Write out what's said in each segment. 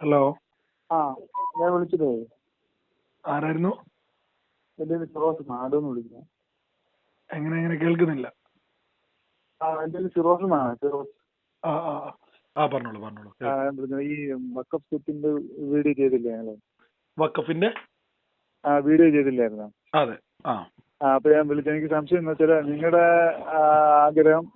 Hello. ആ ഞാൻ വിളിച്ചതേ ആരായിരുന്നു? എന്റെ പേര് ഫിറോസ് നാടുന്ന് വിളിക്കുന്നത് എങ്ങനെ എങ്ങനെ? കേൾക്കുന്നില്ല. ആ എന്റെ പേര് ഫിറോസ് എന്നാണ് ഫിറോസ്. ആ ആ ആ. ആ പറഞ്ഞോളൂ പറഞ്ഞോളൂ. ആ, ഞാൻ ഈ വക്കഫ് സ്വത്തിന്റെ വീഡിയോ ചെയ്തില്ലേ ഞങ്ങൾ? വക്കഫിന്റെ ആ വീഡിയോ ചെയ്തില്ലായിരുന്നോ? അതെ ആ. ആ അപ്പൊ ഞാൻ വിളിച്ചത് എനിക്ക് സംശയം എന്ന് വെച്ചാൽ നിങ്ങളുടെ ആഗ്രഹം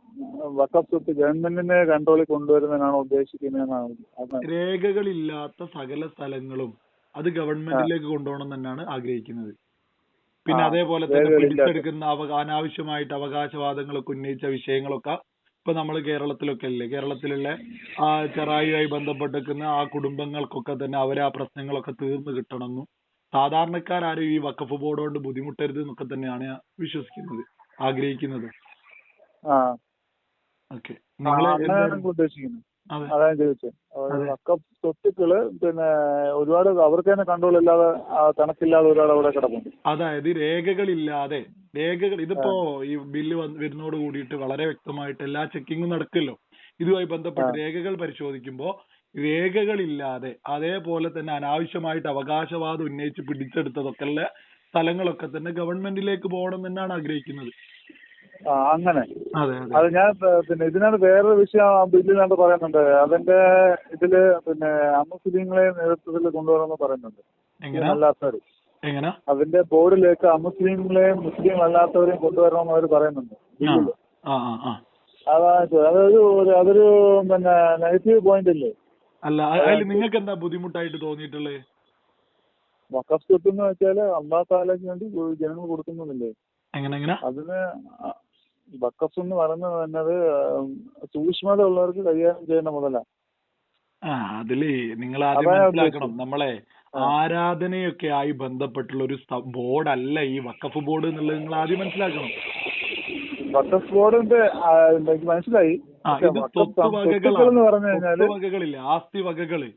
വക്കഫ് സ്വത്ത് ഗവൺമെന്റിന്റെ കൺട്രോളിൽ കൊണ്ടുവരുന്നതിനാണോ ഉദ്ദേശിക്കുന്നതെന്നാണ് രേഖകളില്ലാത്ത സകല സ്ഥലങ്ങളും അത് ഗവൺമെന്റിലേക്ക് കൊണ്ടുപോകണം തന്നെയാണ് ആഗ്രഹിക്കുന്നത്. പിന്നെ അതേപോലെ തന്നെ പിടിച്ചെടുക്കുന്ന അവ- അനാവശ്യമായിട്ട് അവകാശവാദങ്ങളൊക്കെ ഉന്നയിച്ച വിഷയങ്ങളൊക്കെ ഇപ്പൊ നമ്മൾ കേരളത്തിലൊക്കെ അല്ലേ കേരളത്തിലുള്ള ആ ചെറായിയുമായി ബന്ധപ്പെട്ടിരിക്കുന്ന ആ കുടുംബങ്ങൾക്കൊക്കെ തന്നെ അവരെ ആ പ്രശ്നങ്ങളൊക്കെ തീർന്നു കിട്ടണമെന്നും സാധാരണക്കാരും ഈ വക്കഫ് ബോർഡ് കൊണ്ട് ബുദ്ധിമുട്ടരുത് എന്നൊക്കെ തന്നെയാണ് ഞാൻ വിശ്വസിക്കുന്നത് ആഗ്രഹിക്കുന്നത്. ഓക്കെ. അതാണ് ചോദിച്ചത്. വക്കഫ് സ്വത്തുക്കൾ പിന്നെ ഒരുപാട് അവർക്ക് തന്നെ കൺട്രോൾ ഇല്ലാതെ കണക്കില്ലാതെ ഒരാൾ അവിടെ കിടപ്പുണ്ട്. അതായത് രേഖകളില്ലാതെ രേഖകൾ ഇതിപ്പോ ഈ ബില്ല് വരുന്നതോട് കൂടിയിട്ട് വളരെ വ്യക്തമായിട്ട് എല്ലാ ചെക്കിങ്ങും നടക്കല്ലോ. ഇതുമായി ബന്ധപ്പെട്ട് രേഖകൾ പരിശോധിക്കുമ്പോ രേഖകളില്ലാതെ അതേപോലെ തന്നെ അനാവശ്യമായിട്ട് അവകാശവാദം ഉന്നയിച്ച് പിടിച്ചെടുത്തതൊക്കെ ഉള്ള സ്ഥലങ്ങളൊക്കെ തന്നെ ഗവൺമെന്റിലേക്ക് പോകണം തന്നെയാണ് ആഗ്രഹിക്കുന്നത്. ആ അങ്ങനെ. അതെ അതെ. അത് ഞാൻ പിന്നെ ഇതിനകത്ത് വേറൊരു വിഷയം ബില്ലിനകത്ത് പറയുന്നുണ്ട്. അതിന്റെ ഇതിൽ പിന്നെ അമുസ്ലിങ്ങളെ നേതൃത്വത്തിൽ കൊണ്ടുവരണമെന്ന് പറയുന്നുണ്ട്. അല്ലാത്തവര്. എങ്ങനെ? അതിന്റെ ബോർഡിലേക്ക് അമുസ്ലിങ്ങളെയും മുസ്ലിം അല്ലാത്തവരെയും കൊണ്ടുവരണം അവർ പറയുന്നുണ്ട് ആ അതൊരു അതൊരു പിന്നെ നെഗറ്റീവ് പോയിന്റ് അല്ലേ? അല്ല അതിൽ നിങ്ങൾക്ക് എന്താ ബുദ്ധിമുട്ടായിട്ട് തോന്നിയിട്ടുള്ളത് വഖഫ് സ്വത്ത് എന്ന് വെച്ചാൽ അള്ളാഹ് താലയ്ക്ക് വേണ്ടി ജനങ്ങൾ കൊടുക്കുന്നില്ലേ എങ്ങനെ എങ്ങനെ? അതിന് വഖഫ് എന്ന് പറയുന്നത് തന്നെ സൂക്ഷ്മത ഉള്ളവർക്ക് കൈകാര്യം ചെയ്യേണ്ട മുതലാ. ആ അതിൽ നിങ്ങൾ ആദ്യം മനസ്സിലാക്കണം. നമ്മളെ ആരാധനയൊക്കെ ആയി ബന്ധപ്പെട്ടുള്ള ഒരു ബോർഡ് അല്ല ഈ വഖഫ് ബോർഡ് എന്നുള്ളത് നിങ്ങൾ ആദ്യം മനസ്സിലാക്കണം. വക്കഫ് ബോർഡിന്റെ മനസ്സിലായി. ഇത് വകകളില്ലേ ആസ്തി വകകൾ.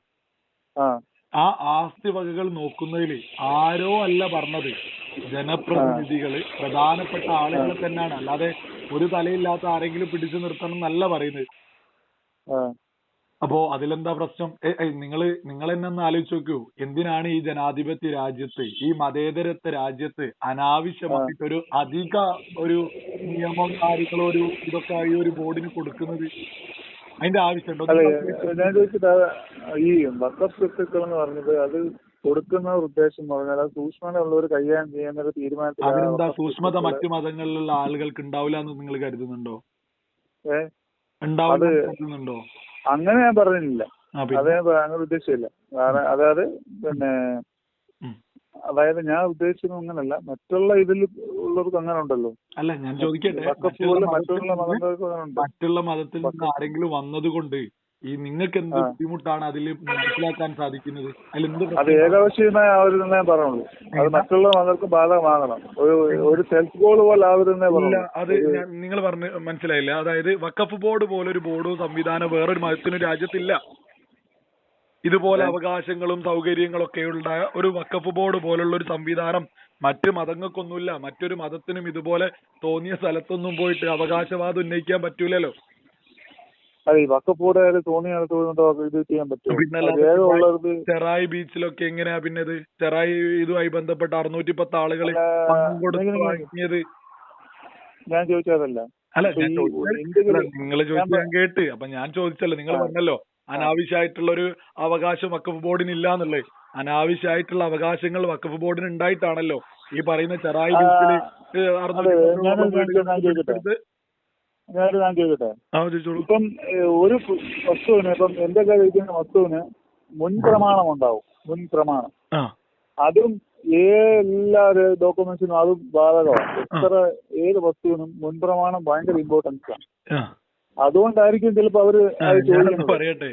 ആ. ആസ്തി വകകൾ നോക്കുന്നതിൽ ആരോ അല്ല പറഞ്ഞത്. ജനപ്രതിനിധികൾ പ്രധാനപ്പെട്ട ആളുകളെ തന്നെയാണ് അല്ലാതെ ഒരു തലയില്ലാത്ത ആരെങ്കിലും പിടിച്ചു നിർത്തണം എന്നല്ല പറയുന്നത്. അപ്പോ അതിലെന്താ പ്രശ്നം? നിങ്ങൾ നിങ്ങൾ എന്നെ ഒന്ന് ആലോചിച്ച് നോക്കൂ. എന്തിനാണ് ഈ ജനാധിപത്യ രാജ്യത്ത് ഈ മതേതരത്വ രാജ്യത്ത് അനാവശ്യമായിട്ട് ഒരു അധിക ഒരു നിയമം കാര്യങ്ങളോ ഒരു ഇതൊക്കെ ഈ ഒരു ബോർഡിന് കൊടുക്കുന്നത്? അതിന്റെ ആവശ്യമുണ്ടോ? ഞാൻ ചോദിച്ചത് ഈ എന്ന് പറഞ്ഞത് അത് കൊടുക്കുന്ന ഉദ്ദേശം എന്ന് പറഞ്ഞാൽ അത് സൂക്ഷ്മത ഉള്ളവർ കൈകാര്യം ചെയ്യുന്ന ഒരു തീരുമാനത്തിൽ അതിനെന്താ സൂക്ഷ്മത മറ്റു മതങ്ങളിലുള്ള ആളുകൾക്ക് ഉണ്ടാവില്ല എന്ന് നിങ്ങൾ കരുതുന്നുണ്ടോ? ഏഹ് ഉണ്ടാവില്ല കരുതുന്നുണ്ടോ? അങ്ങനെ ഞാൻ പറഞ്ഞില്ല അത് അങ്ങനെ ഉദ്ദേശിച്ചില്ല. അതായത് പിന്നെ. അതായത് ഞാൻ ഉദ്ദേശിച്ചത് അങ്ങനല്ല. മറ്റുള്ള ഇതിൽ ഉള്ളവർക്ക് അങ്ങനെ ഉണ്ടല്ലോ. അല്ല ഞാൻ ചോദിക്കട്ടെ. മറ്റുള്ള മതത്തിൽ നിന്ന് ആരെങ്കിലും വന്നത് ഉണ്ട് ഈ നിങ്ങൾക്ക് എന്ത് ബുദ്ധിമുട്ടാണ് അതിൽ മനസ്സിലാക്കാൻ സാധിക്കുന്നത്? അതിൽ എന്ത് അത്? ഏകപക്ഷീയമായ ഒരു തന്നെ പറയുള്ളൂ അത് മറ്റുള്ള മതങ്ങൾക്ക് ബാധകമാകണം. ഒരു ഒരു സെൽഫ് ഗോൾ പോലെ ആ ഒരു തന്നെ ഇല്ല. പറയുള്ളൂ അത് നിങ്ങൾ പറഞ്ഞ് മനസ്സിലായില്ല. അതായത് വക്കഫ് ബോർഡ് പോലെ ഒരു ബോർഡോ സംവിധാനം വേറൊരു മതത്തിനും രാജ്യത്തില്ല. ഇതുപോലെ അവകാശങ്ങളും സൗകര്യങ്ങളും ഒക്കെ ഉള്ള ഒരു വക്കഫ് ബോർഡ് പോലുള്ള ഒരു സംവിധാനം മറ്റ് മതങ്ങൾക്കൊന്നുമില്ല. മറ്റൊരു മതത്തിനും ഇതുപോലെ തോന്നിയ സ്ഥലത്തൊന്നും പോയിട്ട് അവകാശവാദം ഉന്നയിക്കാൻ പറ്റൂലല്ലോ. അതെ ഈ വക്കപ്പൂടെ തോന്നിയ തോന്നുന്നുണ്ടോ ഇത് ചെയ്യാൻ ഏകമുള്ളവർക്ക് ചെറായി ബീച്ചിലൊക്കെ എങ്ങനെയാ പിന്നെ ഇത്? ചെറായി ഇതുമായി ബന്ധപ്പെട്ട അറുന്നൂറ്റി പത്ത് നിങ്ങൾ- ഞാൻ ചോദിച്ചതല്ല അല്ല നിങ്ങൾ ചോദിച്ചത് ഞാൻ കേട്ട്. അപ്പൊ ഞാൻ ചോദിച്ചല്ലോ നിങ്ങൾ പറഞ്ഞല്ലോ അനാവശ്യമായിട്ടുള്ള ഒരു അവകാശം വക്കഫ് ബോർഡിന് ഇല്ല എന്നുള്ളത്. അനാവശ്യമായിട്ടുള്ള അവകാശങ്ങൾ വക്കഫ് ബോർഡിന് ഉണ്ടായിട്ടാണല്ലോ ഈ പറയുന്ന ചെറായി ബീച്ചിൽ അറുന്നൂറ്റി ഞാനൊരു കാര്യം ചോദിക്കട്ടെ? ഇപ്പം ഒരു വസ്തുവിന് ഇപ്പം എന്റെ കഴിക്കുന്ന വസ്തുവിന് മുൻ പ്രമാണം ഉണ്ടാവും. മുൻ പ്രമാണം. അതും എല്ലാ ഡോക്യുമെന്റ്സിനും അതും ബാധകമാണ്. എത്ര ഏത് വസ്തുവിനും മുൻ പ്രമാണം ഭയങ്കര ഇമ്പോർട്ടൻസ് ആണ്. അതുകൊണ്ടായിരിക്കും ചിലപ്പോ അവർ പറയട്ടെ.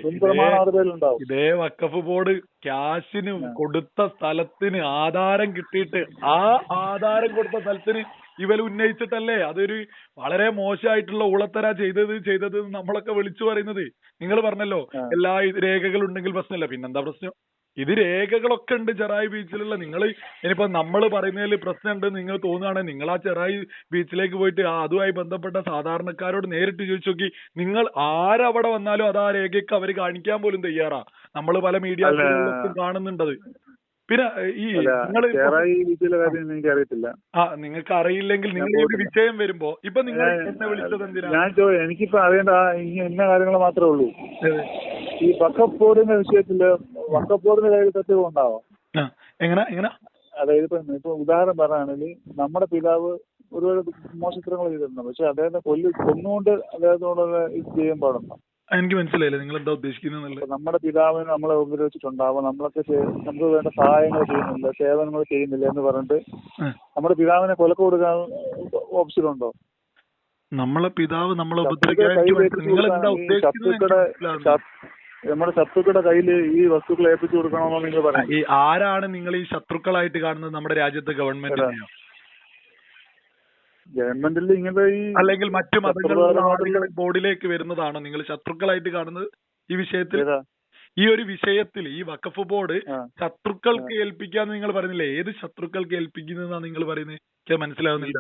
ഇതേ വക്കഫ് ബോർഡ് ക്യാഷിന് കൊടുത്ത സ്ഥലത്തിന് ആധാരം കിട്ടിയിട്ട് ആ ആധാരം കൊടുത്ത സ്ഥലത്തിന് ഇവർ ഉന്നയിച്ചിട്ടല്ലേ? അതൊരു വളരെ മോശമായിട്ടുള്ള ഉളത്തര ചെയ്തത് ചെയ്തത് നമ്മളൊക്കെ വിളിച്ചു പറയുന്നത്. നിങ്ങൾ പറഞ്ഞല്ലോ എല്ലാ രേഖകൾ ഉണ്ടെങ്കിൽ പ്രശ്നമില്ല. പിന്നെന്താ പ്രശ്നം? ഇത് രേഖകളൊക്കെ ഉണ്ട് ചെറായി ബീച്ചിലുള്ള. നിങ്ങൾ ഇനിയിപ്പോ നമ്മൾ പറയുന്നതിൽ പ്രശ്നമുണ്ട് നിങ്ങൾ തോന്നുകയാണെങ്കിൽ നിങ്ങൾ ആ ചെറായി ബീച്ചിലേക്ക് പോയിട്ട് അതുമായി ബന്ധപ്പെട്ട സാധാരണക്കാരോട് നേരിട്ട് ചോദിച്ചു നോക്കി. നിങ്ങൾ ആരവിടെ വന്നാലും അത് ആ രേഖയ്ക്ക് അവർ കാണിക്കാൻ പോലും തയ്യാറാ. നമ്മൾ പല മീഡിയ. കാണുന്നുണ്ടത്. പിന്നെ ഈ നിങ്ങൾ എനിക്കറിയത്തില്ല. ആ നിങ്ങൾക്ക് അറിയില്ലെങ്കിൽ നിങ്ങൾ ഒരു വിഷയം വരുമ്പോ ഇപ്പൊ നിങ്ങൾ എന്നെ വിളിച്ചത് എന്തിനാ? ഞാൻ എനിക്കിപ്പോ അറിയേണ്ട ഇന്ന കാര്യങ്ങൾ മാത്രമേ ഉള്ളൂ. ഈ വക്കഫ് ബോർഡിന്റെ വിഷയത്തിൽ വക്കഫ് ബോർഡിന്റെ കയ്യിൽ തെറ്റുകൾ ഉണ്ടാവാം എങ്ങനെ എങ്ങനെ? അതായത് ഇപ്പൊ ഇപ്പൊ ഉദാഹരണം പറയുകയാണെങ്കിൽ നമ്മുടെ പിതാവ് ഒരുപാട് മോശത്തരങ്ങൾ ചെയ്തിട്ടുണ്ട്. പക്ഷെ അദ്ദേഹത്തെ കൊല്ലി കൊന്നുകൊണ്ട് അദ്ദേഹത്തോടുള്ള ഇത് ചെയ്യാൻ പാടുണ്ടോ? എനിക്ക് മനസ്സിലായില്ല നിങ്ങൾ എന്താ ഉദ്ദേശിക്കുന്നത് നമ്മുടെ പിതാവിനെ നമ്മളെ ഉപദ്രവിച്ചിട്ടുണ്ടാവും. നമ്മളൊക്കെ നമുക്ക് വേണ്ട സഹായങ്ങൾ ചെയ്യുന്നില്ല സേവനങ്ങൾ ചെയ്യുന്നില്ല എന്ന് പറഞ്ഞിട്ട് നമ്മുടെ പിതാവിനെ കൊലക്ക് കൊടുക്കാൻ ഓപ്ഷൻ ഉണ്ടോ? നമ്മളെ പിതാവ് നമ്മളെ ശത്രുക്കളുടെ ഉപദ്രവിക്കാൻ. നമ്മുടെ ശത്രുക്കളുടെ കയ്യിൽ ഈ വസ്തുക്കൾ ഏൽപ്പിച്ചു കൊടുക്കണമെന്നോ നിങ്ങൾ പറയുന്നത്. ആരാണ് നിങ്ങൾ ഈ ശത്രുക്കളായിട്ട് കാണുന്നത് നമ്മുടെ രാജ്യത്തെ ഗവൺമെന്റിനെയോ ഗവൺമെന്റിൽ ഇങ്ങനത്തെ ഈ അല്ലെങ്കിൽ മറ്റു മതങ്ങളിലുള്ള ആളുകൾ ബോർഡിലേക്ക് വരുന്നതാണോ നിങ്ങൾ ശത്രുക്കളായിട്ട് കാണുന്നത് ഈ വിഷയത്തിൽ? ഈ ഒരു വിഷയത്തിൽ ഈ വഖഫ് ബോർഡ്. ശത്രുക്കൾക്ക് ഏൽപ്പിക്കാന്ന് നിങ്ങൾ പറയുന്നില്ലേ? ഏത് ശത്രുക്കൾക്ക് ഏൽപ്പിക്കുന്നതെന്നാണ് നിങ്ങൾ പറയുന്നത് മനസ്സിലാവുന്നില്ല.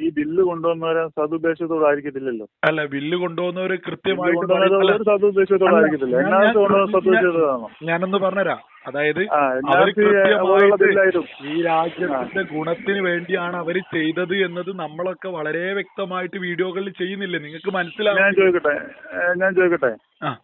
ഈ ബില്ല് കൊണ്ടുവന്നവരെ സതുദ്ദേശത്തോടായിരിക്കത്തില്ലല്ലോ. അല്ല ബില്ല് കൊണ്ടുവന്നവര് കൃത്യമായിട്ട് കൊണ്ടുവന്നത് പറയും- ഒരു സതുദ്ദേശത്തോടെ ഞാൻ- എന്നാലും ഞാൻ- ഞാനൊന്ന് പറഞ്ഞുതരാം. അതായത് അവർ കൃത്യമായിട്ട് ഈ രാജ്യത്തിന്റെ ഗുണത്തിന് വേണ്ടിയാണ് അവർ ചെയ്തത് എന്നത് നമ്മളൊക്കെ വളരെ വ്യക്തമായിട്ട് വീഡിയോകളിൽ ചെയ്യുന്നില്ലേ? നിങ്ങൾക്ക് മനസ്സിലാവും ഞാൻ ചോദിക്കട്ടെ? ഞാൻ ചോദിക്കട്ടെ? ആ.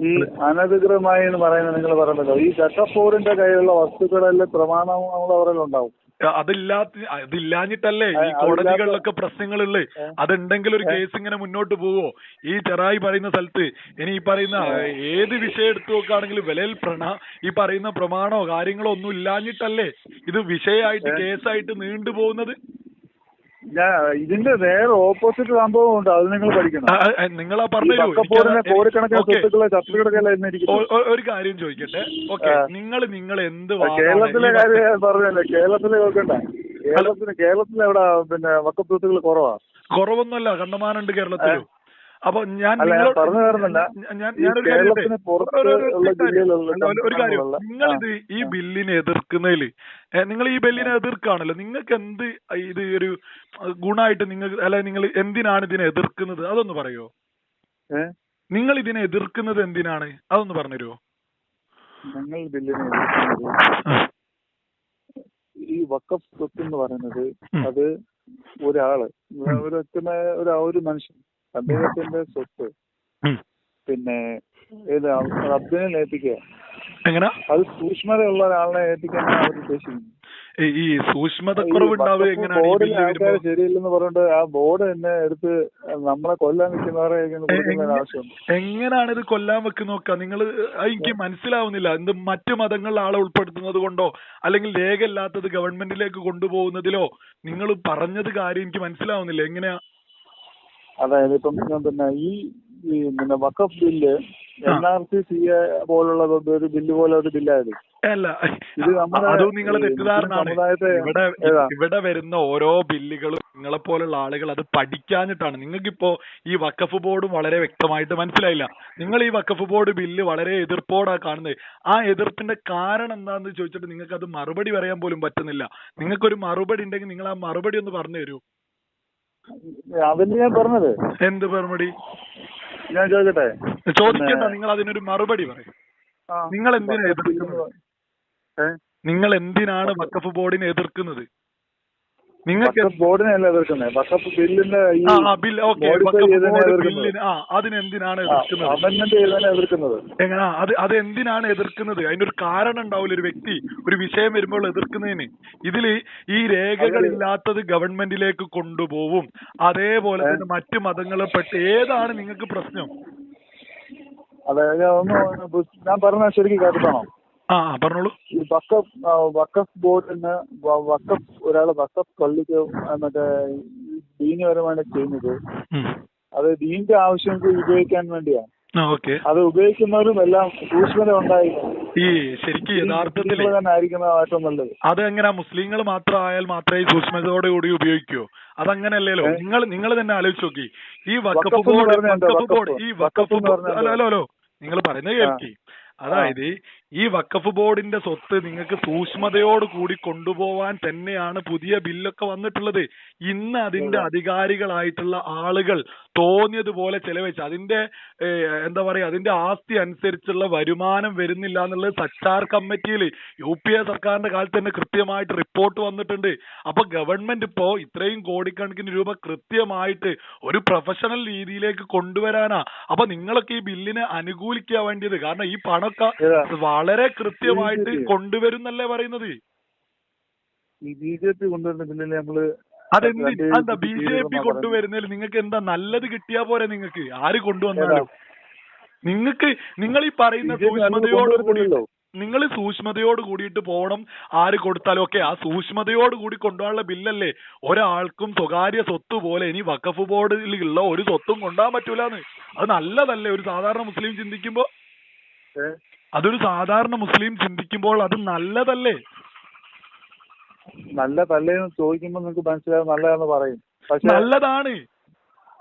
ഈ അനധികൃതമായി എന്ന് പറയുന്നത് നിങ്ങൾ പറഞ്ഞല്ലോ. ഈ ചട്ടപ്പോരിന്റെ കയ്യിലുള്ള വസ്തുക്കളെല്ലാം പ്രമാണങ്ങൾ അവരെല്ലാം ഉണ്ടാവും. അതില്ലാത്ത അതില്ലാഞ്ഞിട്ടല്ലേ ഈ കോടതികളിലൊക്കെ പ്രശ്നങ്ങളുള്ളേ അതുണ്ടെങ്കിൽ ഒരു കേസ് ഇങ്ങനെ മുന്നോട്ട് പോവോ? ഈ ചെറായി പറയുന്ന സ്ഥലത്ത് ഇനി ഈ പറയുന്ന ഏത് വിഷയം എടുത്തു നോക്കുകയാണെങ്കിലും വിലയിൽ പ്രണ ഈ പറയുന്ന പ്രമാണോ കാര്യങ്ങളോ ഒന്നും ഇല്ലാഞ്ഞിട്ടല്ലേ ഇത് വിഷയമായിട്ട് കേസായിട്ട് നീണ്ടു പോകുന്നത് ഇതിന്റെ നേരെ ഓപ്പോസിറ്റ് സംഭവം ഉണ്ട്. അത് നിങ്ങൾ പഠിക്കണം. നിങ്ങൾ കോടിക്കണക്കിന് സ്വത്തുക്കളെ ഒ- ഒരു കാര്യം ചോദിക്കട്ടെ. ഓക്കെ നിങ്ങൾ നിങ്ങൾ എന്ത് കേരളത്തിലെ കാര്യം പറഞ്ഞല്ലേ കേരളത്തിലെ നോക്കണ്ട. കേരളത്തിന് കേരളത്തിൽ എവിടെ? പിന്നെ വക്കപ്പ് സ്വത്തുക്കൾ കുറവാ. കുറവൊന്നുമല്ല കണ്ടമാനുണ്ട് കേരളത്തിലും. അപ്പൊ ഞാൻ ഒരു- കാര്യം. നിങ്ങൾ ഇത് ഈ ബില്ലിനെ എതിർക്കുന്നതിൽ നിങ്ങൾ ഈ ബില്ലിനെ എതിർക്കാണല്ലോ നിങ്ങൾക്ക് എന്ത് ഇത് ഒരു ഗുണമായിട്ട് നിങ്ങൾ അല്ല നിങ്ങൾ എന്തിനാണ് ഇതിനെ എതിർക്കുന്നത്? അതൊന്ന് പറയോ? നിങ്ങൾ ഇതിനെ എതിർക്കുന്നത് എന്തിനാണ്? അതൊന്ന് പറഞ്ഞുതരുമോ ഞങ്ങൾ ബില്ലിനെ എതിർക്കുന്നത് ഈ വക്കഫ് സ്വത്ത് എന്ന് പറയുന്നത്. അത് ഒരാൾ ഒരു ഒരു മനുഷ്യൻ അദ്ദേഹത്തിന്റെ സ്വത്ത്. പിന്നെ ഏത് റബ്ബിനെ ലയിപ്പിക്കുക എങ്ങനെ? അത് സൂക്ഷ്മതയുള്ള ഒരാളിനെ ഏൽപ്പിക്കാനാണ് അവർ ഉദ്ദേശിക്കുന്നത് ഈ- ഈ സൂക്ഷ്മതക്കുറവ് ഉണ്ടാവുക എങ്ങനെയാണ് ശരിയില്ലെന്ന് പറഞ്ഞിട്ട് ആ ബോർഡ് തന്നെ എടുത്ത് നമ്മളെ കൊല്ലാൻ വെക്കുന്നവരെ എങ്ങനെയാണ് ഇത് കൊല്ലാൻ വെക്കുന്ന നോക്കുക നിങ്ങൾ എനിക്ക് മനസ്സിലാവുന്നില്ല. എന്ത് മറ്റു മതങ്ങളിൽ ആളെ ഉൾപ്പെടുത്തുന്നത് കൊണ്ടോ അല്ലെങ്കിൽ രേഖ ഇല്ലാത്തത് ഗവൺമെന്റിലേക്ക് കൊണ്ടുപോകുന്നതിലോ നിങ്ങൾ പറഞ്ഞത് കാര്യം എനിക്ക് മനസ്സിലാവുന്നില്ല. എങ്ങനെയാ അതായത് ഇപ്പം പിന്നെ ഈ ഈ പിന്നെ Waqf bill N R C C A പോലുള്ള ഒരു ബില്ല് പോലെ ഒരു ബില്ലായത്. അല്ല അതും നിങ്ങളെ ഇവിടെ ഇവിടെ വരുന്ന ഓരോ ബില്ലുകളും നിങ്ങളെ പോലുള്ള ആളുകൾ അത് പഠിക്കാഞ്ഞിട്ടാണ്. നിങ്ങൾക്കിപ്പോ ഈ വക്കഫ് ബോർഡും വളരെ വ്യക്തമായിട്ട് മനസ്സിലായില്ല. നിങ്ങൾ ഈ വക്കഫ് ബോർഡ് ബില്ല് വളരെ എതിർപ്പോടാ കാണുന്നത്. ആ എതിർപ്പിന്റെ കാരണം എന്താണെന്ന് ചോദിച്ചിട്ട് നിങ്ങൾക്ക് അത് മറുപടി പറയാൻ പോലും പറ്റുന്നില്ല. നിങ്ങൾക്കൊരു മറുപടി ഉണ്ടെങ്കിൽ നിങ്ങൾ ആ മറുപടി ഒന്ന് പറഞ്ഞു തരൂ. അതല്ലേ ഞാൻ പറഞ്ഞത്. എന്ത് മറുപടി ഞാൻ ചോദിക്കട്ടെ? ചോദിക്കണ്ട നിങ്ങൾ അതിനൊരു മറുപടി പറയും. നിങ്ങൾ എന്തിനാ എതിർക്കുന്നത്? നിങ്ങൾ എന്തിനാണ് വക്കഫ് ബോർഡിനെ എതിർക്കുന്നത്? നിങ്ങൾക്ക് ബോർഡിനെ അല്ല എതിർക്കുന്നത് വക്കഫ് ബില്ലിന്റെ ഈ ബിൽ ഓക്കെ. ബില്ലിന് ആ അതിനെന്തിനാണ് എതിർക്കുന്നത്? അമെന്റ്മെന്റ് ചെയ്തതിനെ എതിർക്കുന്നത്. എങ്ങനെ? അത് അത് എന്തിനാണ് എതിർക്കുന്നത്? അതിനൊരു കാരണം ഉണ്ടാവില്ല ഒരു വ്യക്തി ഒരു വിഷയം വരുമ്പോൾ എതിർക്കുന്നതിന്. ഇതിൽ ഈ രേഖകളില്ലാത്തത് ഗവൺമെന്റിലേക്ക് കൊണ്ടുപോവും. അതേപോലെ തന്നെ മറ്റു മതങ്ങളെ പെട്ട് ഏതാണ് നിങ്ങൾക്ക് പ്രശ്നം? അതായത് ഒന്ന് ഞാൻ പറഞ്ഞ ശരിക്കും കേട്ടിട്ടാണോ ആ പറഞ്ഞോളൂ. ഈ വക്കഫ് വക്കഫ് ബോർഡിന് വക്കഫ് ഒരാൾ വക്കഫ് പള്ളിക്ക് മറ്റേ ദീനപരമാണ് ചെയ്യുന്നത്. അത് ദീന്റെ ആവശ്യങ്ങൾക്ക് ഉപയോഗിക്കാൻ വേണ്ടിയാണ് അത് ഉപയോഗിക്കുന്നവരും എല്ലാം സൂക്ഷ്മത ഉണ്ടായി. ഈ ശരിക്കും യഥാർത്ഥത്തിൽ അതെങ്ങനെ മുസ്ലിങ്ങൾ മാത്രം ആയാൽ മാത്രമേ സൂക്ഷ്മതയോടെ കൂടി ഉപയോഗിക്കൂ? അതങ്ങനെയല്ലല്ലോ നിങ്ങൾ നിങ്ങൾ തന്നെ ആലോചിച്ച് നോക്കി. ഈ വക്കഫ് ബോർഡ് വക്കഫ് ബോർഡ് ഈ വക്കഫ് ബോർഡ് അല്ലോ നിങ്ങൾ പറയുന്നത് കേൾക്കി. അതായത് ഈ വക്കഫ് ബോർഡിന്റെ സ്വത്ത് നിങ്ങൾക്ക് സൂക്ഷ്മതയോട് കൂടി കൊണ്ടുപോവാൻ തന്നെയാണ് പുതിയ ബില്ലൊക്കെ വന്നിട്ടുള്ളത്. ഇന്ന് അതിന്റെ അധികാരികളായിട്ടുള്ള ആളുകൾ തോന്നിയതുപോലെ ചെലവഴിച്ച്. അതിന്റെ എന്താ പറയാ അതിന്റെ ആസ്തി അനുസരിച്ചുള്ള വരുമാനം വരുന്നില്ല എന്നുള്ളത് സച്ചാർ കമ്മിറ്റിയിൽ യു പി എ സർക്കാരിന്റെ കാലത്ത് തന്നെ കൃത്യമായിട്ട് റിപ്പോർട്ട് വന്നിട്ടുണ്ട്. അപ്പൊ ഗവൺമെന്റ് ഇപ്പോ ഇത്രയും കോടിക്കണക്കിന് രൂപ കൃത്യമായിട്ട് ഒരു പ്രൊഫഷണൽ രീതിയിലേക്ക് കൊണ്ടുവരാനാ. അപ്പൊ നിങ്ങളൊക്കെ ഈ ബില്ലിനെ അനുകൂലിക്കാൻ വേണ്ടിയത്. കാരണം ഈ പണമൊക്കെ? വളരെ കൃത്യമായിട്ട്. കൊണ്ടുവരുന്നല്ലേ പറയുന്നത്? ഈ ബി ജെ പി കൊണ്ടുവരുന്ന ബില്ലിൽ നമ്മൾ അതെന്ത്? എന്താ ബി ജെ പി കൊണ്ടുവരുന്നതിൽ നിങ്ങൾക്ക് എന്താ നല്ലത് കിട്ടിയാ പോരെ നിങ്ങൾക്ക്? ആര് കൊണ്ടുവന്നാലും. നിങ്ങൾക്ക് നിങ്ങൾ ഈ പറയുന്ന സൂക്ഷ്മതയോട് കൂടി. നിങ്ങൾ സൂക്ഷ്മതയോട് കൂടിയിട്ട് പോകണം ആര് കൊടുത്താലും ഒക്കെ ആ സൂക്ഷ്മതയോട് കൂടി കൊണ്ടുപോകാനുള്ള ബില്ലല്ലേ? ഒരാൾക്കും സ്വകാര്യ സ്വത്ത് പോലെ ഇനി വഖഫ് ബോർഡിലുള്ള ഒരു സ്വത്തും കൊണ്ടുപോകാൻ പറ്റൂലെന്ന്. അത് നല്ലതല്ലേ? ഒരു സാധാരണ മുസ്ലിം ചിന്തിക്കുമ്പോ? അതൊരു സാധാരണ മുസ്ലിം ചിന്തിക്കുമ്പോൾ അത് നല്ലതല്ലേ? നല്ലതല്ലേ എന്ന് ചോദിക്കുമ്പോൾ നിങ്ങൾക്ക് മനസ്സിലാവും നല്ലതാന്ന് പറയും. പക്ഷെ നല്ലതാണ്.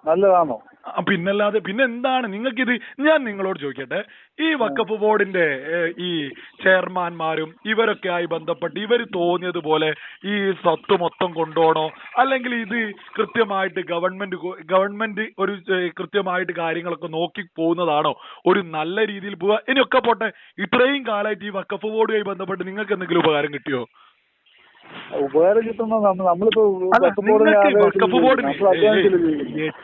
നല്ലതാണോ? പിന്നല്ലാതെ പിന്നെ എന്താണ് നിങ്ങൾക്കിത് ഞാൻ നിങ്ങളോട് ചോദിക്കട്ടെ? ഈ വക്കഫ് ബോർഡിന്റെ ഈ ചെയർമാൻമാരും ഇവരൊക്കെ ആയി ബന്ധപ്പെട്ട് ഇവർ തോന്നിയതുപോലെ ഈ സ്വത്ത് മൊത്തം കൊണ്ടുപോകണോ? അല്ലെങ്കിൽ ഇത് കൃത്യമായിട്ട് ഗവൺമെന്റ് ഗവൺമെന്റ് ഒരു കൃത്യമായിട്ട് കാര്യങ്ങളൊക്കെ നോക്കി പോകുന്നതാണോ? ഒരു നല്ല രീതിയിൽ പോവുക. ഇനിയൊക്കെ പോട്ടെ. ഇത്രയും കാലമായിട്ട് ഈ വക്കഫ് ബോർഡുമായി ബന്ധപ്പെട്ട് നിങ്ങൾക്ക് എന്തെങ്കിലും ഉപകാരം കിട്ടിയോ? ഉപകാരം കിട്ടുന്ന നമ്മ- നമ്മളിപ്പോ?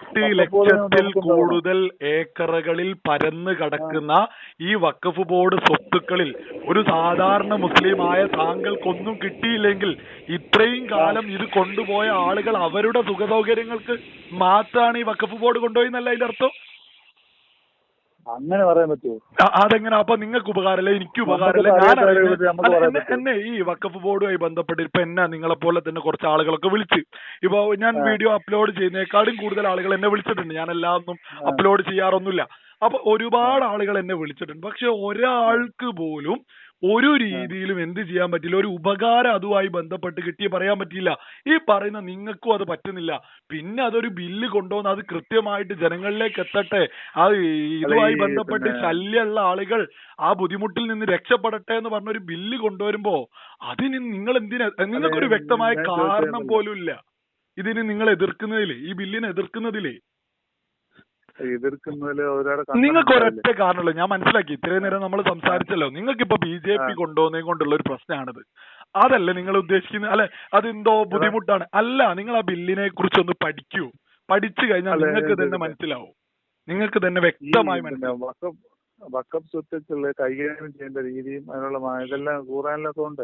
എട്ട് ലക്ഷത്തിൽ കൂടുതൽ ഏക്കറുകളിൽ പരന്ന് കിടക്കുന്ന ഈ വഖഫ് ബോർഡ് സ്വത്തുക്കളിൽ ഒരു സാധാരണ മുസ്ലിമായ താങ്കൾക്കൊന്നും കിട്ടിയില്ലെങ്കിൽ ഇത്രയും കാലം ഇത് കൊണ്ടുപോയ ആളുകൾ അവരുടെ സുഖസൗകര്യങ്ങൾക്ക് മാത്രമാണ് ഈ വഖഫ് ബോർഡ് കൊണ്ടുപോയി എന്നല്ല അതിന്റെ അർത്ഥം അങ്ങനെ പറയാൻ പറ്റുമോ? അതെങ്ങനെ? അപ്പൊ നിങ്ങൾക്ക് ഉപകാരമില്ല? എനിക്ക് ഉപകാരമില്ല? ഞാൻ എന്നെ- ഈ വക്കഫ് ബോർഡുമായി ബന്ധപ്പെട്ട് ഇപ്പൊ എന്നെ നിങ്ങളെ പോലെ തന്നെ കുറച്ച് ആളുകളൊക്കെ വിളിച്ച്. ഇപ്പൊ ഞാൻ വീഡിയോ അപ്ലോഡ് ചെയ്യുന്നേക്കാളും കൂടുതൽ ആളുകൾ എന്നെ വിളിച്ചിട്ടുണ്ട്. ഞാൻ എല്ലാം ഒന്നും അപ്ലോഡ് ചെയ്യാറൊന്നുമില്ല. അപ്പൊ ഒരുപാട് ആളുകൾ എന്നെ വിളിച്ചിട്ടുണ്ട്. പക്ഷെ ഒരാൾക്ക് പോലും ഒരു രീതിയിലും എന്ത് ചെയ്യാൻ പറ്റില്ല. ഒരു ഉപകാരം അതുമായി ബന്ധപ്പെട്ട് കിട്ടിയ പറയാൻ പറ്റില്ല ഈ പറയുന്ന നിങ്ങൾക്കും അത് പറ്റുന്നില്ല. പിന്നെ അതൊരു ബില്ല് കൊണ്ടുവന്ന് അത് കൃത്യമായിട്ട് ജനങ്ങളിലേക്ക് എത്തട്ടെ. അത് ഇതുമായി ബന്ധപ്പെട്ട് ശല്യമുള്ള ആളുകൾ ആ ബുദ്ധിമുട്ടിൽ നിന്ന് രക്ഷപ്പെടട്ടെ എന്ന് പറഞ്ഞ ഒരു ബില്ല് കൊണ്ടുവരുമ്പോ അതിന് നിങ്ങൾ എന്തിനാ നിങ്ങൾക്കൊരു വ്യക്തമായ കാരണം പോലും ഇല്ല ഇതിന് നിങ്ങൾ എതിർക്കുന്നതിൽ ഈ ബില്ലിനെ എതിർക്കുന്നതിൽ എതിർക്കുന്നതിൽ ഒരാളെ നിങ്ങൾക്ക് ഒരൊറ്റ കാരണമല്ലോ ഞാൻ മനസ്സിലാക്കി. ഇത്രയും നേരം നമ്മൾ സംസാരിച്ചല്ലോ. നിങ്ങൾക്ക് ഇപ്പൊ ബി ജെ പി കൊണ്ടുപോകുന്നതും കൊണ്ടുള്ള ഒരു പ്രശ്നമാണിത്. അതല്ല നിങ്ങൾ ഉദ്ദേശിക്കുന്നത് അല്ലെ അതെന്തോ ബുദ്ധിമുട്ടാണ്. അല്ല നിങ്ങൾ ആ ബില്ലിനെ കുറിച്ച് ഒന്ന് പഠിക്കൂ. പഠിച്ചു കഴിഞ്ഞാൽ നിങ്ങൾക്ക് തന്നെ? മനസ്സിലാവും. നിങ്ങൾക്ക് തന്നെ വ്യക്തമായി മനസ്സിലാവും. വഖഫ് സ്വത്തുക്കൾ കൈകാര്യം ചെയ്യേണ്ട രീതിയും അതിനുള്ള ഇതെല്ലാം ഖുറാനിലൊക്കെ ഉണ്ട്.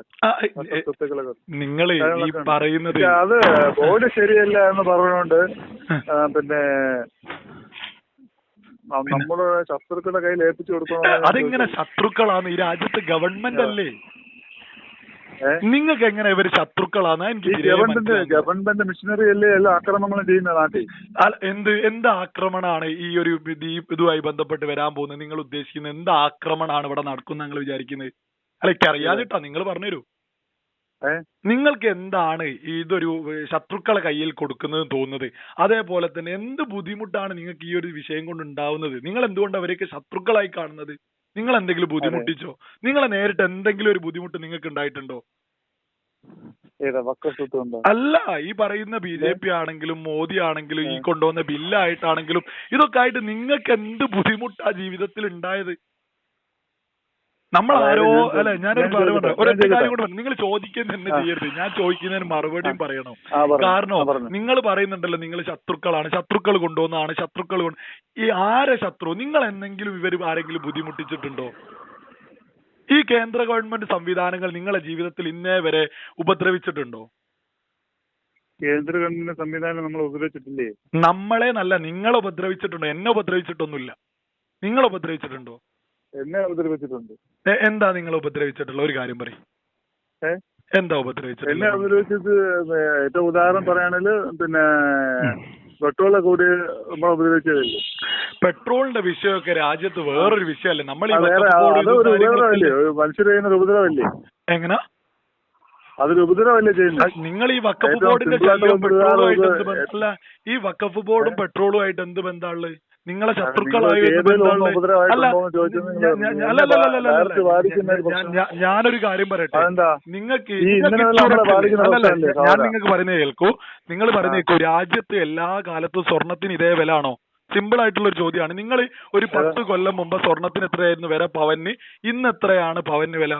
സ്വത്തുക്കളൊക്കെ. നിങ്ങൾ ഈ പറയുന്നത് അത് ബോർഡ് ശരിയല്ല എന്ന് പറഞ്ഞുകൊണ്ട് പിന്നെ ന- നമ്മുടെ ശത്രുക്കളുടെ കയ്യിൽ ഏൽപ്പിച്ചു കൊടുക്കണം? അതെങ്ങനെ ശത്രുക്കളാണ്. ഈ രാജ്യത്ത് ഗവൺമെന്റ് അല്ലേ? നിങ്ങൾക്ക് എങ്ങനെ ഇവർ ശത്രുക്കളാണ്? എനിക്ക് ഗവൺമെന്റ് ഗവൺമെന്റ് മിഷനറി അല്ലേ എല്ലാ ആക്രമണങ്ങളും ചെയ്യുന്ന നാട്ടിൽ? എന്ത് എന്ത് ആക്രമണമാണ് ഈ ഒരു ഇതുമായി ബന്ധപ്പെട്ട് വരാൻ പോകുന്നത്? നിങ്ങൾ ഉദ്ദേശിക്കുന്നത് എന്ത് ആക്രമണമാണ് ഇവിടെ നടക്കുന്നത് നിങ്ങൾ വിചാരിക്കുന്നത്? അല്ല എനിക്ക് അറിയാതിട്ടാ നിങ്ങൾ പറഞ്ഞുതരൂ? നിങ്ങൾക്ക് എന്താണ് ഇതൊരു ശത്രുക്കളെ കയ്യിൽ കൊടുക്കുന്നത് തോന്നുന്നത്? അതേപോലെ തന്നെ എന്ത് ബുദ്ധിമുട്ടാണ് നിങ്ങൾക്ക് ഈ ഒരു വിഷയം കൊണ്ട് ഉണ്ടാവുന്നത്? നിങ്ങൾ എന്തുകൊണ്ട് അവരെയൊക്കെ ശത്രുക്കളായി കാണുന്നത്? നിങ്ങൾ എന്തെങ്കിലും ബുദ്ധിമുട്ടിച്ചോ? നിങ്ങളെ നേരിട്ട് എന്തെങ്കിലും ഒരു ബുദ്ധിമുട്ട് നിങ്ങൾക്ക് ഉണ്ടായിട്ടുണ്ടോ? അല്ല ഈ പറയുന്ന ബി ജെ പി ആണെങ്കിലും മോദി ആണെങ്കിലും ഈ കൊണ്ടുവന്ന ബില്ലായിട്ടാണെങ്കിലും ഇതൊക്കെ ആയിട്ട് നിങ്ങൾക്ക് എന്ത് ബുദ്ധിമുട്ടാ ജീവിതത്തിൽ ഉണ്ടായത് നമ്മൾ ആരോ അല്ല ഞാനൊരു ഞാൻ കാര്യം ഒരൊറ്റ കാര്യം കൂടെ നിങ്ങൾ ചോദിക്കുന്നത് തന്നെ ചെയ്യരുത്. ഞാൻ ചോദിക്കുന്നതിന് മറുപടിയും പറയണം. കാരണം നിങ്ങൾ പറയുന്നുണ്ടല്ലോ നിങ്ങൾ ശത്രുക്കളാണ്. ശത്രുക്കൾ കൊണ്ടുവന്നാണ്. ശത്രുക്കൾ കൊണ്ട് ഈ ആരെ ശത്രു? നിങ്ങൾ എന്തെങ്കിലും ഇവർ ആരെങ്കിലും ബുദ്ധിമുട്ടിച്ചിട്ടുണ്ടോ? ഈ കേന്ദ്ര ഗവൺമെന്റ് സംവിധാനങ്ങൾ നിങ്ങളെ ജീവിതത്തിൽ ഇന്നേ വരെ ഉപദ്രവിച്ചിട്ടുണ്ടോ? കേന്ദ്ര ഗവൺമെന്റ് സംവിധാനം നമ്മൾ ഉപദ്രവിച്ചിട്ടില്ലേ? നമ്മളെ നല്ല നിങ്ങളെ ഉപദ്രവിച്ചിട്ടുണ്ടോ? എന്നെ ഉപദ്രവിച്ചിട്ടൊന്നുമില്ല. നിങ്ങൾ ഉപദ്രവിച്ചിട്ടുണ്ടോ? എന്നെ ഉപദ്രവിച്ചിട്ടുണ്ട്. എന്താ നിങ്ങൾ ഉപദ്രവിച്ചിട്ടുള്ള? ഒരു കാര്യം പറയും. എന്താ ഉപദ്രവിച്ചത് എന്നെ ഉപദ്രവിച്ചത് ഏറ്റവും ഉദാഹരണം പറയുകയാണെങ്കിൽ പിന്നെ പെട്രോളിനെ കൂടി നമ്മളെ ഉപദ്രവിച്ചതല്ലേ പെട്രോളിന്റെ വിഷയമൊക്കെ രാജ്യത്ത് വേറൊരു വിഷയമല്ലേ? നമ്മൾ അതൊരു ഉപദ്രവമല്ലേ? മനുഷ്യർ ചെയ്യുന്ന ഉപദ്രവമല്ലേ? എങ്ങനെ? അതൊരു ഉപദ്രവമല്ലേ ചെയ്യുന്നത്? നിങ്ങൾ ഈ വക്കഫ് ബോർഡിന്റെ പെട്രോളുമായിട്ട് എന്ത് ബന്ധമല്ല ഈ വക്കഫ് ബോർഡും പെട്രോളുമായിട്ട് എന്ത് ബന്ധമുള്ളത് നിങ്ങളെ ശത്രുക്കളായി ഞാനൊരു കാര്യം പറയട്ടെ? നിങ്ങൾക്ക് ഞാൻ നിങ്ങൾക്ക് പറയുന്നത് കേൾക്കൂ. നിങ്ങൾ പറഞ്ഞേക്കൂ കേൾക്കൂ. രാജ്യത്ത് എല്ലാ കാലത്തും സ്വർണത്തിന് ഇതേ വില ആണോ? സിമ്പിൾ ആയിട്ടുള്ള ഒരു ചോദ്യമാണ്. നിങ്ങൾ ഒരു പത്ത് കൊല്ലം മുമ്പ് സ്വർണത്തിന് എത്രയായിരുന്നു വില പവന്? ഇന്ന് എത്രയാണ് പവന് വില?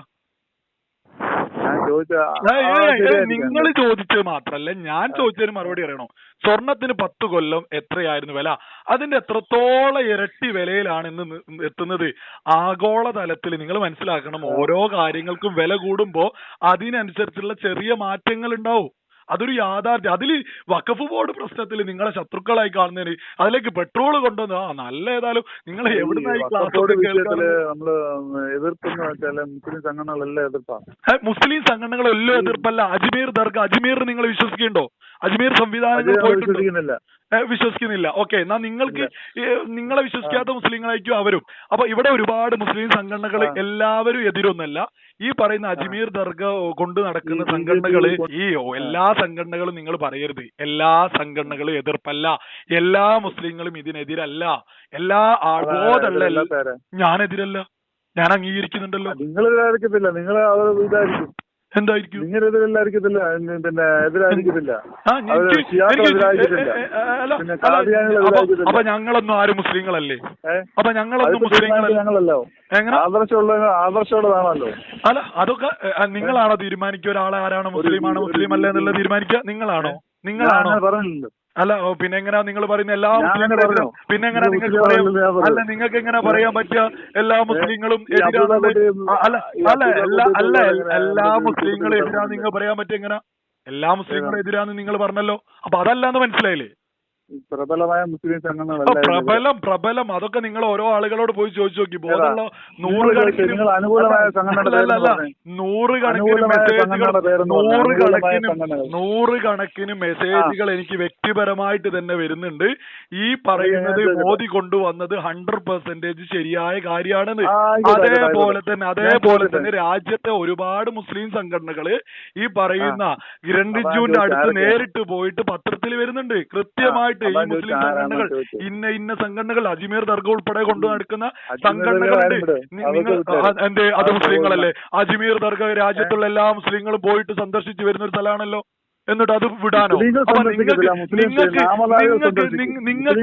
നിങ്ങൾ ചോദിച്ചത് മാത്രല്ല ഞാൻ ചോദിച്ചതിന് മറുപടി അറിയണോ സ്വർണത്തിന് പത്ത് കൊല്ലം എത്രയായിരുന്നു വില? അതിന്റെ എത്രത്തോളം ഇരട്ടി വിലയിലാണ് ഇന്ന് എത്തുന്നത്? ആഗോള തലത്തിൽ നിങ്ങൾ മനസ്സിലാക്കണം ഓരോ കാര്യങ്ങൾക്കും വില കൂടുമ്പോ അതിനനുസരിച്ചുള്ള ചെറിയ മാറ്റങ്ങൾ ഉണ്ടാവും അതൊരു യാഥാർത്ഥ്യം. അതിൽ വഖഫ് ബോർഡ് പ്രശ്നത്തിൽ നിങ്ങളെ ശത്രുക്കളായി കാണുന്നതിന് അതിലേക്ക് പെട്രോൾ കൊണ്ടുവന്ന് ആ നല്ല ഏതായാലും നിങ്ങൾ എവിടുന്നായി മുസ്ലിം സംഘടനകളെല്ലാം എതിർപ്പാണ് മുസ്ലിം സംഘടനകളെല്ലാം എതിർപ്പല്ല. അജ്മീർ ദർഗ അജ്മീർ നിങ്ങൾ വിശ്വസിക്കുന്നുണ്ടോ? അജ്മീർ സംവിധാനങ്ങൾ പോയിട്ടുണ്ടോ. വിശ്വസിക്കുന്നില്ല. ഓക്കെ എന്നാ നിങ്ങൾക്ക് നിങ്ങളെ വിശ്വസിക്കാത്ത മുസ്ലിങ്ങളായിരിക്കും അവരും. അപ്പൊ ഇവിടെ ഒരുപാട് മുസ്ലിം സംഘടനകൾ എല്ലാവരും എതിരൊന്നല്ല. ഈ പറയുന്ന അജ്മീർ ദർഗ കൊണ്ട് നടക്കുന്ന സംഘടനകൾ ഈ എല്ലാ സംഘടനകളും നിങ്ങൾ പറയരുത്. എല്ലാ സംഘടനകളും എതിർപ്പല്ല. എല്ലാ മുസ്ലിങ്ങളും ഇതിനെതിരല്ല. എല്ലാ പേരെ. ഞാനെതിരല്ല. ഞാൻ അംഗീകരിക്കുന്നുണ്ടല്ലോ. നിങ്ങൾ ഇതായിരിക്കത്തില്ല നിങ്ങൾ ഇതായിരിക്കും. എന്തായിരിക്കും? പിന്നെ എതിരായിരിക്കത്തില്ല. അപ്പൊ- ഞങ്ങളൊന്നും ആരും മുസ്ലിങ്ങളല്ലേ? അപ്പൊ ഞങ്ങളൊന്നും മുസ്ലിങ്ങളല്ലോ. ആദർശമുള്ളതാണല്ലോ. അല്ല അതൊക്കെ നിങ്ങളാണോ തീരുമാനിക്കുക? ഒരാളെ ആരാണോ മുസ്ലിമാണോ ആണോ മുസ്ലിം അല്ലേ എന്നുള്ളത് തീരുമാനിക്കുക? നിങ്ങളാണോ? നിങ്ങളാണോ? പറഞ്ഞില്ലല്ലോ അല്ല ഓ, പിന്നെ എങ്ങനെയാ നിങ്ങൾ പറയുന്ന എല്ലാ മുസ്ലിങ്ങളും? പിന്നെ എങ്ങനെ നിങ്ങൾക്ക് പറയാം. അല്ല നിങ്ങൾക്ക് എങ്ങനെ പറയാൻ പറ്റുക? എല്ലാ മുസ്ലിങ്ങളും എതിരാണെന്ന് അല്ല അല്ല എല്ലാ അല്ല എല്ലാ മുസ്ലിങ്ങളും എതിരാന്ന് നിങ്ങൾ പറയാൻ പറ്റും എങ്ങനെ? എല്ലാ മുസ്ലിങ്ങളും എതിരാന്ന് നിങ്ങൾ പറഞ്ഞല്ലോ. അപ്പൊ അതല്ലാന്ന് മനസ്സിലായില്ലേ? പ്രബലമായ മുസ്ലിം സംഘടനകളല്ല പ്രബലം പ്രബലം. അതൊക്കെ നിങ്ങൾ ഓരോ ആളുകളോട് പോയി ചോദിച്ചു നോക്കി. ബോധമുള്ള കണക്കിന് നൂറുകണക്കിന് അനുകൂലമായ നൂറുകണക്കിന് മെസ്സേജുകൾ. നൂറുകണക്കിന് നൂറുകണക്കിന് മെസ്സേജുകൾ എനിക്ക് വ്യക്തിപരമായിട്ട് തന്നെ വരുന്നുണ്ട്. ഈ പറയുന്നത് മോദി കൊണ്ടുവന്നത് ഹൺഡ്രഡ് പെർസെന്റേജ് ശരിയായ കാര്യമാണെന്ന്. അതേപോലെ തന്നെ അതേപോലെ തന്നെ രാജ്യത്തെ ഒരുപാട് മുസ്ലിം സംഘടനകൾ ഈ പറയുന്ന കിരൺ റിജുവിന്റെ അടുത്ത് നേരിട്ട് പോയിട്ട് പത്രത്തിൽ വരുന്നുണ്ട്. കൃത്യമായിട്ട് അതാ ഈ മുസ്ലിം സംഘടനകൾ ഇന്ന ഇന്ന സംഘടനകൾ അജ്മീർ ദർഗ ഉൾപ്പെടെ കൊണ്ടു നടക്കുന്ന സംഘടനകളുണ്ട്? നിങ്ങൾ എന്റെ എന്തേ അത് മുസ്ലിങ്ങളല്ലേ? അജ്മീർ ദർഗ രാജ്യത്തുള്ള എല്ലാ മുസ്ലിങ്ങളും പോയിട്ട് സന്ദർശിച്ചു വരുന്ന ഒരു സ്ഥലമാണല്ലോ എന്നിട്ട് അത് വിടാനോ? നിങ്ങൾക്ക് നിങ്ങൾക്ക്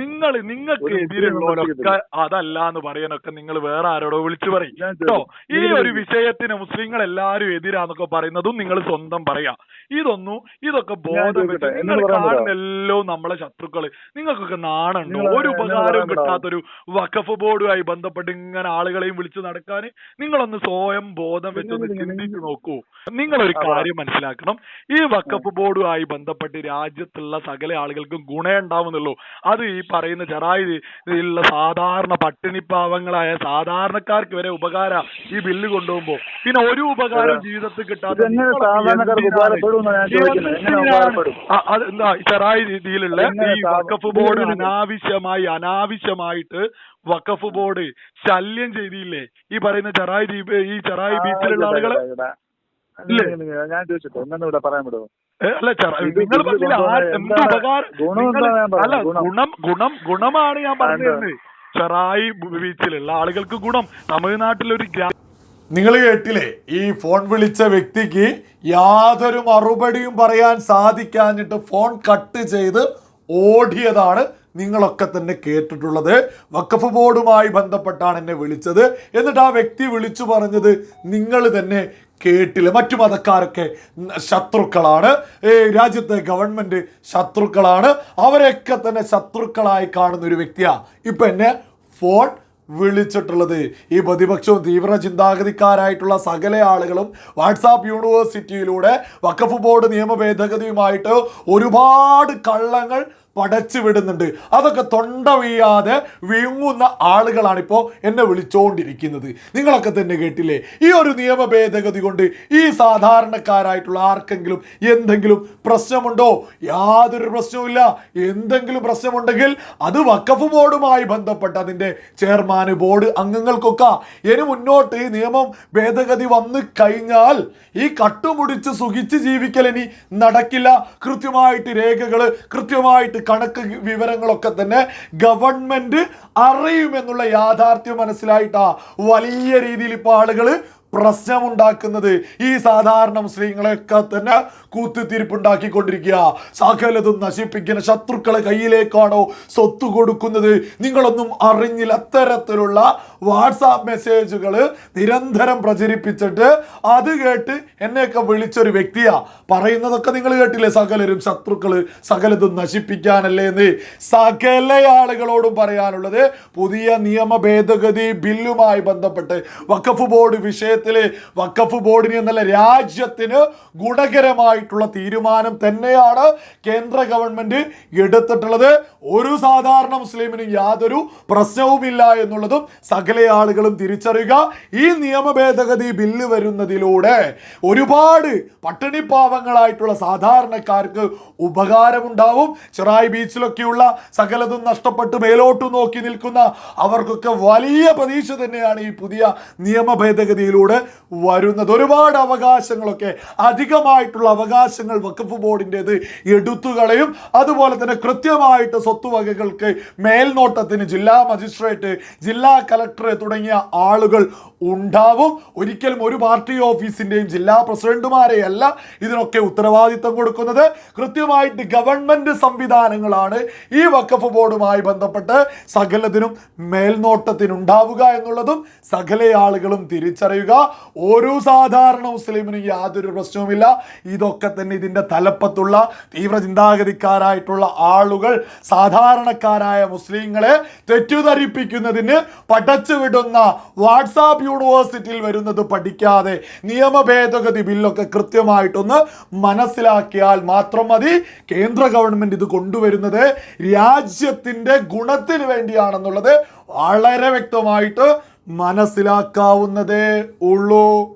നിങ്ങൾ നിങ്ങൾക്ക് എതിരുള്ളവരൊക്കെ അതല്ല എന്ന് പറയാനൊക്കെ നിങ്ങൾ വേറെ ആരോടോ വിളിച്ചു പറയും. കേട്ടോ ഈ ഒരു വിഷയത്തിന് മുസ്ലിങ്ങൾ എല്ലാരും എതിരാന്നൊക്കെ പറയുന്നതും നിങ്ങൾ സ്വന്തം പറയാ. ഇതൊന്നും ഇതൊക്കെ ബോധം ചോദിക്കട്ടെ, വെച്ച് നിങ്ങൾ കാണുന്നല്ലോ നമ്മളെ ശത്രുക്കൾ. നിങ്ങൾക്കൊക്കെ നാണുണ്ടോ? ഒരു ഉപകാരവും കിട്ടാത്തൊരു വഖഫ് ബോർഡുമായി ബന്ധപ്പെട്ട് ഇങ്ങനെ ആളുകളെയും വിളിച്ചു നടക്കാൻ നിങ്ങളൊന്ന് സ്വയം ബോധം വെച്ചൊന്ന് ചിന്തിച്ചു നോക്കൂ. നിങ്ങളൊരു. കാര്യം മനസ്സിലാക്കണം. ഈ വക്കഫ് ബോർഡുമായി ബന്ധപ്പെട്ട് രാജ്യത്തുള്ള സകല ആളുകൾക്കും ഗുണേ ഉണ്ടാവുന്നുള്ളൂ അത് ഈ പറയുന്ന ചെറായി ഉള്ള സാധാരണ പട്ടിണിപ്പാവങ്ങളായ സാധാരണക്കാർക്ക് വരെ ഉപകാര ഈ ബില്ല് കൊണ്ടുപോകുമ്പോ പിന്നെ ഒരു ഉപകാരം ജീവിതത്തിൽ കിട്ടാതെ ഇതെങ്ങനെ നിങ്ങളൊക്കെ സാധാരണക്കാർക്ക് എന്തിനാണ്? ഉപകാരപ്പെടുമെന്നാണ് ഞാൻ ചോദിക്കുന്നത്. എങ്ങനെ എന്തിനാണ്? ഉപകാരപ്പെടും? ആ, അത് എന്താ ചെറായി രീതിയിലുള്ള ഈ വക്കഫ് ബോർഡ് അനാവശ്യമായി അനാവശ്യമായിട്ട് വക്കഫ് ബോർഡ് ശല്യം ചെയ്തില്ലേ ഈ പറയുന്ന ചെറായി ദ്വീപ് ഈ ചെറായി ബീച്ചിലുള്ള ആളുകൾ ഞാൻ ചോദിച്ചിട്ട് എന്നെ ഇവിടെ പറയാൻ വിടുമോ അല്ല നിങ്ങൾ പറഞ്ഞില്ല എന്ത് ഉപകാരം? ഗുണം? അല്ല ഗുണം. ഗുണം ഗുണം ഗുണമാണ് ഞാൻ? പറഞ്ഞത് ചെറായി ബീച്ചിലുള്ള ആളുകൾക്ക് ഗുണം. തമിഴ്നാട്ടിലൊരു നിങ്ങൾ കേട്ടില്ലേ ഈ ഫോൺ വിളിച്ച വ്യക്തിക്ക് യാതൊരു മറുപടിയും പറയാൻ സാധിക്കാഞ്ഞിട്ട് ഫോൺ കട്ട് ചെയ്ത് ഓടിയതാണ് നിങ്ങളൊക്കെ തന്നെ കേട്ടിട്ടുള്ളത്. വഖഫ് ബോർഡുമായി ബന്ധപ്പെട്ടാണ് എന്നെ വിളിച്ചത്. എന്നിട്ട് ആ വ്യക്തി വിളിച്ചു പറഞ്ഞത് നിങ്ങൾ തന്നെ കേട്ടില്ല. മറ്റു മതക്കാരൊക്കെ ശത്രുക്കളാണ്. ഈ രാജ്യത്തെ ഗവൺമെന്റ് ശത്രുക്കളാണ്. അവരെയൊക്കെ തന്നെ ശത്രുക്കളായി കാണുന്ന ഒരു വ്യക്തിയാണ് ഇപ്പം എന്നെ ഫോൺ വിളിച്ചിട്ടുള്ളത്. ഈ പ്രതിപക്ഷവും തീവ്ര ചിന്താഗതിക്കാരായിട്ടുള്ള സകല ആളുകളും വാട്സാപ്പ് യൂണിവേഴ്സിറ്റിയിലൂടെ വഖഫ് ബോർഡ് നിയമ ഭേദഗതിയുമായിട്ട് ഒരുപാട് കള്ളങ്ങൾ പടച്ചു വിടുന്നുണ്ട്. അതൊക്കെ തൊണ്ട വീയാതെ ആളുകളാണ് ഇപ്പോൾ എന്നെ വിളിച്ചുകൊണ്ടിരിക്കുന്നത് നിങ്ങളൊക്കെ തന്നെ കേട്ടില്ലേ? ഈ ഒരു നിയമ ഭേദഗതി കൊണ്ട് ഈ സാധാരണക്കാരായിട്ടുള്ള ആർക്കെങ്കിലും എന്തെങ്കിലും പ്രശ്നമുണ്ടോ? യാതൊരു പ്രശ്നവുമില്ല. എന്തെങ്കിലും പ്രശ്നമുണ്ടെങ്കിൽ അത് വക്കഫ് ബോർഡുമായി ബന്ധപ്പെട്ട അതിന്റെ ചെയർമാന് ബോർഡ് അംഗങ്ങൾക്കൊക്കെ. ഇനി മുന്നോട്ട് ഈ നിയമം ഭേദഗതി വന്നു കഴിഞ്ഞാൽ ഈ കട്ടുമുടിച്ച് സുഖിച്ച് ജീവിക്കൽ ഇനി നടക്കില്ല. കൃത്യമായിട്ട് രേഖകൾ കൃത്യമായിട്ട് കണക്ക് വിവരങ്ങളൊക്കെ തന്നെ ഗവൺമെന്റ് അറിയുമെന്നുള്ള യാഥാർത്ഥ്യം മനസ്സിലായിട്ടാ വലിയ രീതിയിൽ ഇപ്പോൾ ആളുകൾ പ്രശ്നമുണ്ടാക്കുന്നത് ഈ സാധാരണ മുസ്ലിങ്ങളെയൊക്കെ തന്നെ കൂത്തുതിരിപ്പുണ്ടാക്കിക്കൊണ്ടിരിക്കുക സകലതും നശിപ്പിക്കുന്ന ശത്രുക്കളെ കയ്യിലേക്കാണോ സ്വത്ത് കൊടുക്കുന്നത്? നിങ്ങളൊന്നും അറിഞ്ഞില്ല. അത്തരത്തിലുള്ള വാട്സാപ്പ് മെസ്സേജുകൾ നിരന്തരം പ്രചരിപ്പിച്ചിട്ട് അത് കേട്ട് എന്നെയൊക്കെ വിളിച്ചൊരു വ്യക്തിയാ. പറയുന്നതൊക്കെ നിങ്ങൾ കേട്ടില്ലേ? സകലരും ശത്രുക്കൾ സകലതും നശിപ്പിക്കാനല്ലേ എന്ന്. സകല ആളുകളോടും പറയാനുള്ളത് പുതിയ നിയമ ഭേദഗതി ബില്ലുമായി ബന്ധപ്പെട്ട് വഖഫ് ബോർഡ് വിഷയത്തിൽ വക്കഫ് ബോർഡിന് എന്നല്ല രാജ്യത്തിന് ഗുണകരമായിട്ടുള്ള തീരുമാനം തന്നെയാണ് കേന്ദ്ര ഗവൺമെന്റ് എടുത്തിട്ടുള്ളത്. ഒരു സാധാരണ മുസ്ലിമിനും യാതൊരു പ്രശ്നവുമില്ല എന്നുള്ളതും സകല ആളുകളും തിരിച്ചറിയുക. ഈ നിയമ ഭേദഗതി ബില്ല് വരുന്നതിലൂടെ ഒരുപാട് പട്ടിണിപ്പാവങ്ങളായിട്ടുള്ള സാധാരണക്കാർക്ക് ഉപകാരമുണ്ടാവും. ചെറായി ബീച്ചിലൊക്കെയുള്ള സകലതും നഷ്ടപ്പെട്ട് മേലോട്ട് നോക്കി നിൽക്കുന്ന അവർക്കൊക്കെ വലിയ പ്രതീക്ഷ തന്നെയാണ് ഈ പുതിയ നിയമ ഭേദഗതിയിലൂടെ വരുന്നത്. ഒരുപാട് അവകാശങ്ങളൊക്കെ അധികമായിട്ടുള്ള അവകാശങ്ങൾ വഖഫ് ബോർഡിന്റെത് എടുത്തുകളയും അതുപോലെ തന്നെ കൃത്യമായിട്ട് സ്വത്തുവകകൾക്ക് മേൽനോട്ടത്തിന് ജില്ലാ മജിസ്ട്രേറ്റ് ജില്ലാ കലക്ടർ തുടങ്ങിയ ആളുകൾ ഉണ്ടാവും. ഒരിക്കലും ഒരു പാർട്ടി ഓഫീസിന്റെയും ജില്ലാ പ്രസിഡന്റുമാരെയല്ല ഇതിനൊക്കെ ഉത്തരവാദിത്തം കൊടുക്കുന്നത്. കൃത്യമായിട്ട് ഗവൺമെന്റ് സംവിധാനങ്ങളാണ് ഈ വഖഫ് ബോർഡുമായി ബന്ധപ്പെട്ട് സകലതിനും മേൽനോട്ടത്തിനുണ്ടാവുക എന്നുള്ളതും സകല ആളുകളും തിരിച്ചറിയുക. ഓരോ സാധാരണ മുസ്ലിമിനും യാതൊരു പ്രശ്നവുമില്ല. ഇതൊക്കെ തന്നെ ഇതിന്റെ തലപ്പത്തുള്ള തീവ്ര ചിന്താഗതിക്കാരായിട്ടുള്ള ആളുകൾ സാധാരണക്കാരായ മുസ്ലിങ്ങളെ തെറ്റിദ്ധരിപ്പിക്കുന്നതിന് പടച്ചുവിടുന്ന വാട്സാപ്പ് യൂണിവേഴ്സിറ്റിയിൽ വരുന്നത് പഠിക്കാതെ നിയമ ഭേദഗതി ബില്ലൊക്കെ കൃത്യമായിട്ടൊന്ന് മനസ്സിലാക്കിയാൽ മാത്രം മതി. കേന്ദ്ര ഗവൺമെന്റ് ഇത് കൊണ്ടുവരുന്നത് രാജ്യത്തിന്റെ ഗുണത്തിന് വേണ്ടിയാണെന്നുള്ളത് വളരെ വ്യക്തമായിട്ട് മനസ്സിലാക്കാവുന്നതേ ഉള്ളൂ.